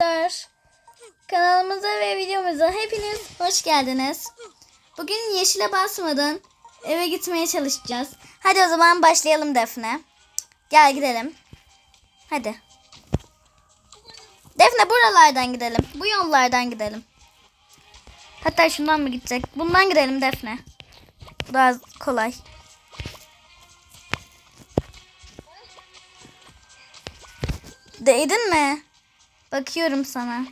Arkadaşlar kanalımıza ve videomuza hepiniz hoş geldiniz. Bugün yeşile basmadan eve gitmeye çalışacağız. Hadi o zaman başlayalım Defne. Gel gidelim. Hadi. Defne buralardan gidelim. Bu yollardan gidelim. Hatta şundan mı gidecek? Bundan gidelim Defne. Daha kolay. Değdin mi? Bakıyorum sana.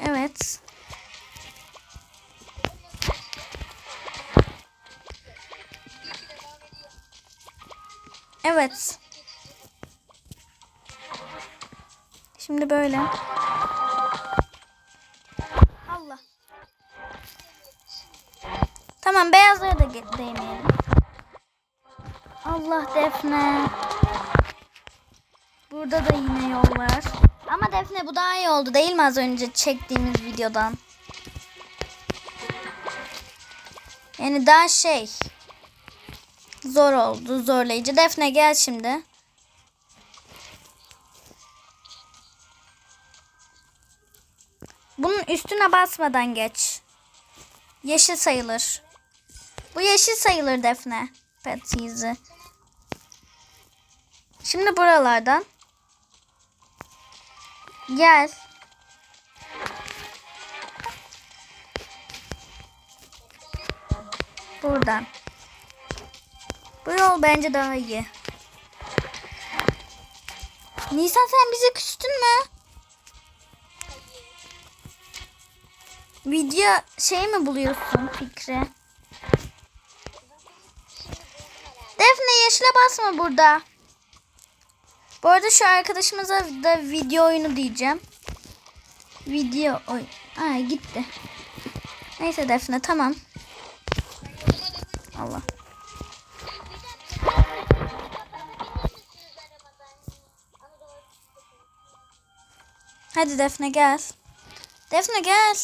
Evet. Evet. Şimdi böyle. Allah. Tamam beyazları da değmeyelim. Allah Defne. Burada da yine yol var. Ama Defne bu daha iyi oldu değil mi az önce çektiğimiz videodan? Yani daha şey. Zor oldu, zorlayıcı. Defne gel şimdi. Bunun üstüne basmadan geç. Yeşil sayılır. Bu yeşil sayılır Defne. Pet cheese'i. Şimdi buralardan. Gel. Buradan. Bu yol bence daha iyi. Nisan sen bize küstün mü? Video şey mi buluyorsun fikri? Defne yeşile basma burada. Bu arada şu arkadaşımıza da video oyunu diyeceğim. Video oy. Ay gitti. Neyse Defne tamam. Allah. Hadi Defne gel. Defne gel.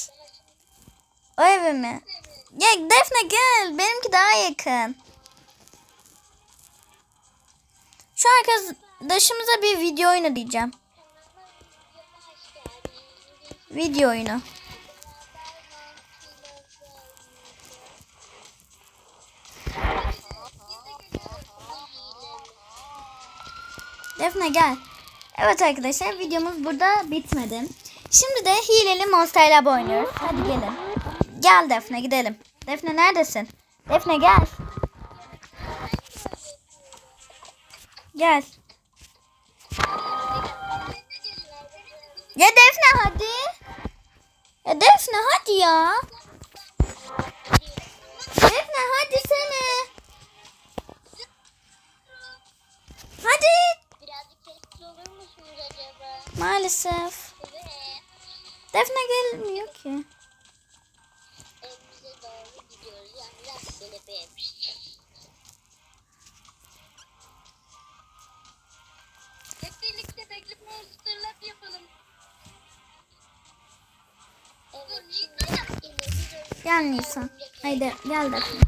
O eve mi? Ya Defne gel. Benimki daha yakın. Şu arkadaşımıza bir video oyunu diyeceğim. Video oyunu. Defne gel. Evet arkadaşlar videomuz burada bitmedi. Şimdi de hileli Monster Lab oynuyoruz. Hadi gelin. Gel Defne gidelim. Defne neredesin? Defne gel. Gel. Ya Defne hadi. Ya Defne hadi ya. Defne hadi sene. Hadi. Maalesef. Defne gelmiyor ki. Evimize doğru gidiyoruz. Yani rastgele bir Gel Nisan. Haydi gel Defne.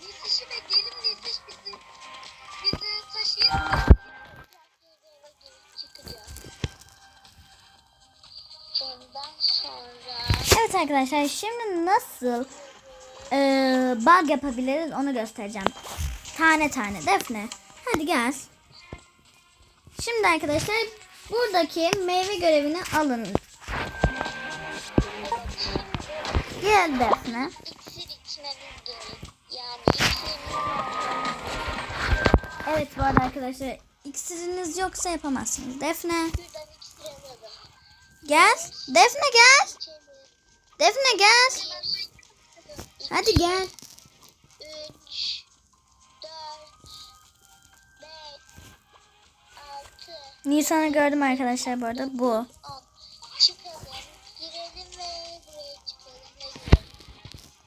Nisiş'i bekleyelim. Nisiş bizi, bizi sonra Evet arkadaşlar şimdi nasıl eee bug yapabiliriz onu göstereceğim. Tane tane Defne. Hadi gel. Şimdi arkadaşlar buradaki meyve görevini alın. Gel Defne. iksir içmemiz gerek. Yani iksir Evet bu arada arkadaşlar iksiriniz yoksa yapamazsınız. Defne gel. Defne gel. Defne gel. Hadi gel. Nisan'ı gördüm arkadaşlar bu arada bu.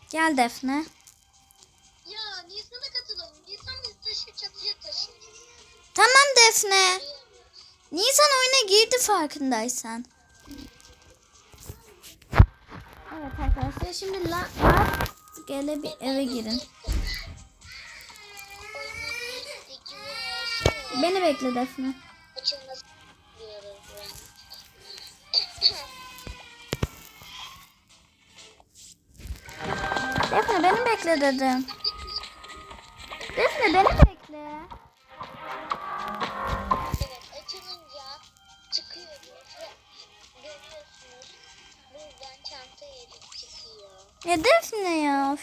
Gel Defne. Ya Nisan'a katılalım. Nisan bizi taşıyıp çatıya taşır. Tamam Defne. Nisan oyuna girdi farkındaysan. Evet arkadaşlar şimdi la gele bir eve girin. Beni bekle Defne. Açılmasın. Defne beni bekle dedim. Defne beni bekle. Ya Defne ya.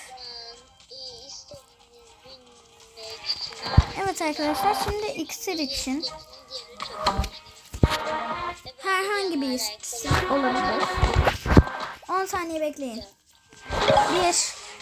E, binmek için Evet arkadaşlar şimdi iksir için herhangi bir iksir olabilir. 10 saniye bekleyin. 1,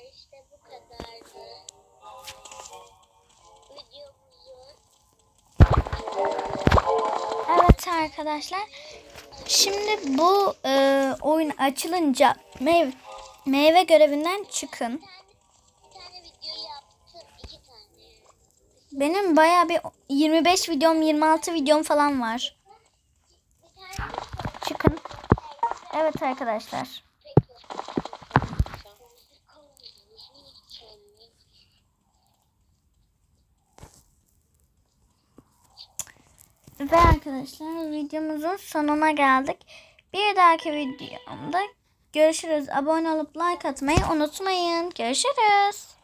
Arkadaşlar işte bu kadardı. Evet arkadaşlar. Şimdi bu e, oyun açılınca meyve, meyve görevinden çıkın. Benim bayağı bir 25 videom 26 videom falan var. Çıkın. Evet arkadaşlar. Ve arkadaşlar videomuzun sonuna geldik. Bir dahaki videomda görüşürüz. Abone olup like atmayı unutmayın. Görüşürüz.